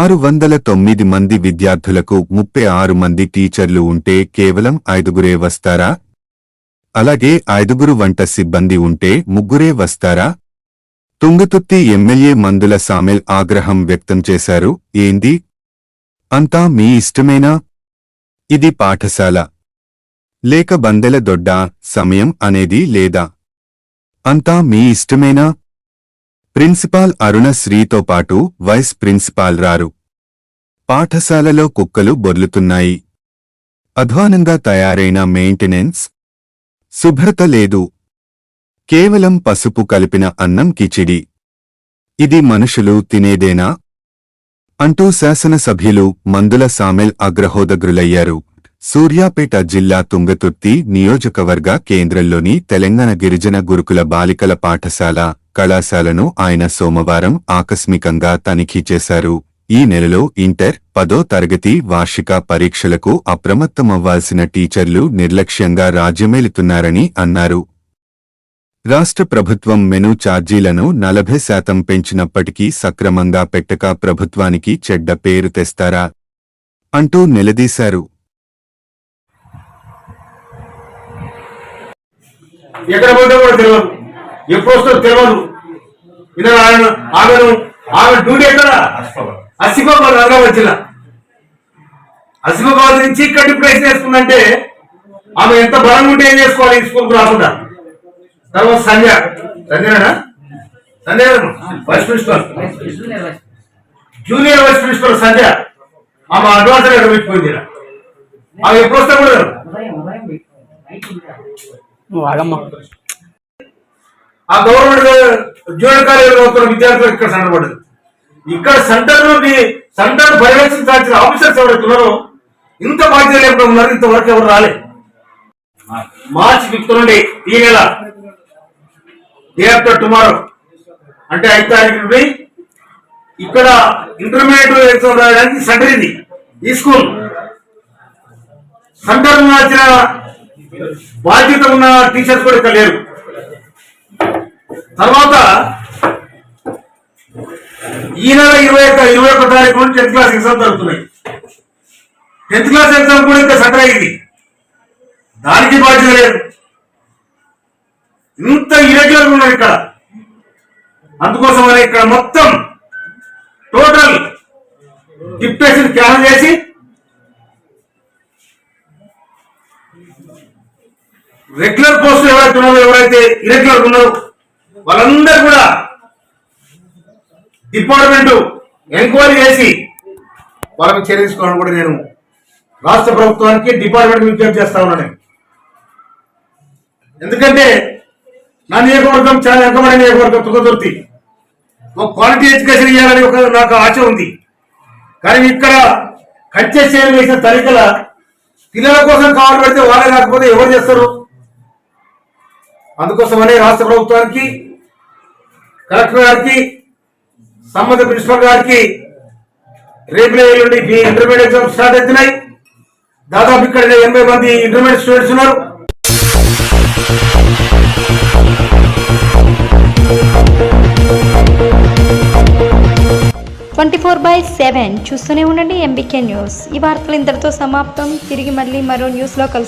ఆరు వందల తొమ్మిది మంది విద్యార్థులకు ముప్పై ఆరు మంది టీచర్లు ఉంటే కేవలం ఐదుగురే వస్తారా? అలాగే ఐదుగురు వంట సిబ్బంది ఉంటే ముగ్గురే వస్తారా? తుంగతుర్తి ఎమ్మెల్యే మందుల సామెల్ ఆగ్రహం వ్యక్తం చేశారు. ఏంది? అంతా మీ ఇష్టమేనా? ఇది పాఠశాల. లేక బందెల దొడ్డ సమయం అనేది లేదా? అంతా మీ ఇష్టమేనా? ప్రిన్సిపాల్ అరుణ శ్రీతో పాటు వైస్ ప్రిన్సిపాల్ రారు. పాఠశాలలో కుక్కలు బొర్లుతున్నాయి. అధ్వానంగా తయారైన మెయింటెనెన్స్ శుభ్రత లేదు. కేవలం పసుపు కలిపిన అన్నం కిచిడి. ఇది మనుషులు తినేదేనా? అంటూ శాసనసభ్యులు మందుల సామెల్ అగ్రహోదగ్రులయ్యారు. సూర్యాపేట జిల్లా తుంగతుర్తి నియోజకవర్గ కేంద్రంలోని తెలంగాణ గిరిజన గురుకుల బాలికల పాఠశాల కళాశాలను ఆయన సోమవారం ఆకస్మికంగా తనిఖీ చేశారు. ఈ నెలలో ఇంటర్ పదో తరగతి వార్షిక పరీక్షలకు అప్రమత్తమవ్వాల్సిన టీచర్లు నిర్లక్ష్యంగా రాజ్యమేలుతున్నారని అన్నారు. రాష్ట్ర ప్రభుత్వం మెనూ ఛార్జీలను నలభై శాతం పెంచినప్పటికీ సక్రమంగా పెట్టక ప్రభుత్వానికి చెడ్డ పేరు తెస్తారా? అంటూ నిలదీశారు. ఎక్కడ పోతే కూడా తెలియదు ఎప్పుడు వస్తుందో తెలియదు ఆమెను ఆమె డ్యూటీ ఎక్కడ? అసిఫాబాద్ రంగం వచ్చిన. అసిఫాబాద్ నుంచి ఇక్కడ డిప్రెషన్ వేసుకుందంటే ఆమె ఎంత బలంగా ఉంటే ఏం చేసుకోవాలి? ఈ స్కూల్కి రాకుండా. తర్వాత Sandhya. సంధ్యనా Sandhya vice principal junior vice principal Sandhya. ఆమె అడ్వాన్స్ పెట్టిపోయింది ఈడ. ఆమె ఎప్పుడు వస్తా కూడా ఆ గవర్నమెంట్ జూనియర్ కాలేజీలో విద్యార్థులకు ఇక్కడ సెంటర్ పడ్డది. ఇక్కడ సెంటర్ నుండి సెంటర్ పర్యవేక్షించాల్సిన ఆఫీసర్స్ ఎవరైతున్నారో ఇంత బాధ్యత లేకుండా ఉన్నారు ఇంతవరకు ఎవరు రాలే. మార్చి ఫిఫ్త్ నుండి ఈ నెల డే ఆఫ్టర్ టుమారో అంటే ఐదు తారీఖు నుండి ఇక్కడ ఇంటర్మీడియట్ ఎగ్జామ్ రాయడానికి సెంటర్ ఇది ఈ స్కూల్. సెంటర్ మార్చిన బాధ్యత ఉన్న టీచర్స్ కూడా ఇక్కడ లేరు. తర్వాత ఈ నెల ఇరవై ఒక ఇరవై ఒక తారీఖు నుండి టెన్త్ క్లాస్ ఎగ్జామ్ జరుగుతున్నాయి. టెన్త్ క్లాస్ ఎగ్జామ్ కూడా ఇంకా సెటర్ అయింది. దానికి బాధ్యత లేదు. ఇంత ఇరెగ్యులర్ ఉన్నారు ఇక్కడ. అందుకోసమని ఇక్కడ మొత్తం టోటల్ డిప్టేషన్ క్యాన్ చేసి రెగ్యులర్ పోస్టులు ఎవరైతే ఉన్నారో ఎవరైతే ఇరెగ్యులర్ ఉన్నారో వాళ్ళందరూ కూడా డిపార్ట్మెంట్ ఎంక్వైరీ చేసి వాళ్ళకి చర్య తీసుకోవాలని కూడా నేను రాష్ట్ర ప్రభుత్వానికి డిపార్ట్మెంట్ విజ్ఞప్తి చేస్తా ఉన్నాను ఎందుకంటే నా నియోజకవర్గం చాలా వెనకబడిన నియోజకవర్గం తుగదుర్తి ఒక క్వాలిటీ ఎడ్యుకేషన్ ఇవ్వాలని ఒక నాకు ఆశ ఉంది. కానీ ఇక్కడ కంచె చేరు వేసిన తనిఖీల పిల్లల కోసం కావాలి పెడితే వాళ్ళే కాకపోతే ఎవరు చేస్తారు? అందుకోసమనే రాష్ట్ర ప్రభుత్వానికి కలెక్టర్ గారికి సంబంధ ప్రిన్సిపల్ గారికి రేపు ఎల్లుండి మీ ఇంటర్మీడియట్ ఎగ్జామ్స్ స్టార్ట్ అవుతున్నాయి. దాదాపు ఇక్కడ ఎనభై మంది ఇంటర్మీడియట్ స్టూడెంట్స్ ఉన్నారు. ట్వంటీ ఫోర్ బై సెవెన్ చూస్తూనే ఉండండి ఎంబీకే న్యూస్. ఈ వార్తలు ఇంతటితో సమాప్తం. తిరిగి మళ్ళీ మరో న్యూస్లో కలుసు